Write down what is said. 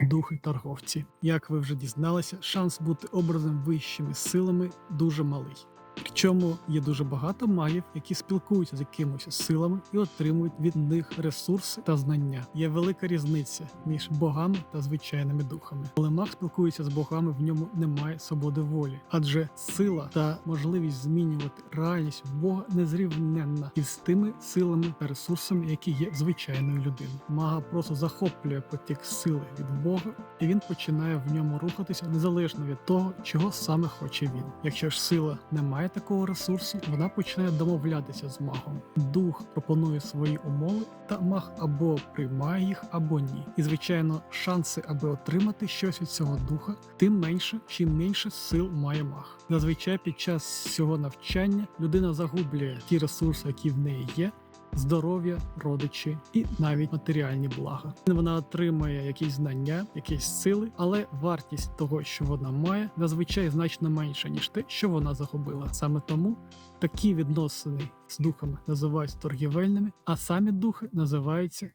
Духи торговці. Як ви вже дізналися, шанс бути образом вищими силами дуже малий. Причому є дуже багато магів, які спілкуються з якимись силами і отримують від них ресурси та знання. Є велика різниця між богами та звичайними духами. Коли маг спілкується з богами, в ньому немає свободи волі, адже сила та можливість змінювати реальність Бога незрівненна із тими силами та ресурсами, які є в звичайної людини. Мага просто захоплює потік сили від Бога, і він починає в ньому рухатися незалежно від того, чого саме хоче він. Якщо ж сила не має такого ресурсу, вона починає домовлятися з магом. Дух пропонує свої умови, та маг або приймає їх, або ні. І звичайно, шанси, аби отримати щось від цього духа, тим менше, чим менше сил має маг. Зазвичай під час цього навчання людина загублює ті ресурси, які в неї є, здоров'я, родичі і навіть матеріальні блага. Вона отримує якісь знання, якісь сили, але вартість того, що вона має, зазвичай значно менша ніж те, що вона загубила. Саме тому такі відносини з духами називаються торгівельними, а самі духи називаються